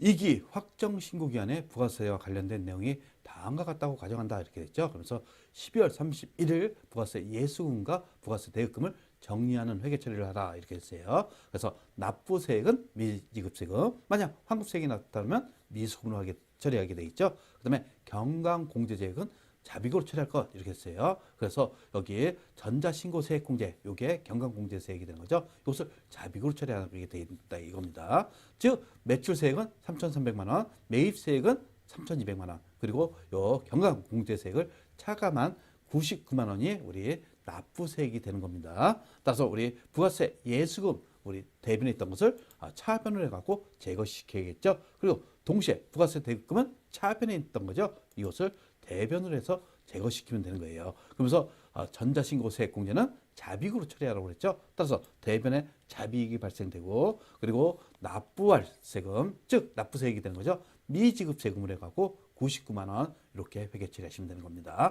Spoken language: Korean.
이기 확정 신고 기한에 부가세와 관련된 내용이 다음과 같다고 가정한다 이렇게 됐죠. 그래서 12월 31일 부가세 예수금과 부가세 대입금을 정리하는 회계 처리를 하라 이렇게 했어요. 그래서 납부세액은 미지급세금, 만약 환급세액이 나타나면 미수금으로 하게 처리하게 돼 있죠. 그다음에 경강공제세액은 자비고로 처리할 것 이렇게 했어요. 그래서 여기에 전자신고세액공제 요게 경강공제세액이 되는 거죠. 이것을 자비고로 처리하게 돼 있다 이겁니다. 즉 매출 세액은 3,300만 원, 매입 세액은 3,200만 원, 그리고 요 경강공제 세액을 차감한 99만 원이 우리 납부 세액이 되는 겁니다. 따라서 우리 부가세 예수금 우리 대변에 있던 것을 아, 차변을 해갖고 제거시켜야겠죠. 그리고 동시에 부가세 대금은 차변에 있던 거죠. 이것을 대변을 해서 제거시키면 되는 거예요. 그러면서 아, 전자신고 세액 공제는 자비익으로 처리하라고 그랬죠. 따라서 대변에 자비익이 발생되고 그리고 납부할 세금 즉 납부세액이 되는 거죠. 미지급 세금을 해갖고 99만 원 이렇게 회계 처리하시면 되는 겁니다.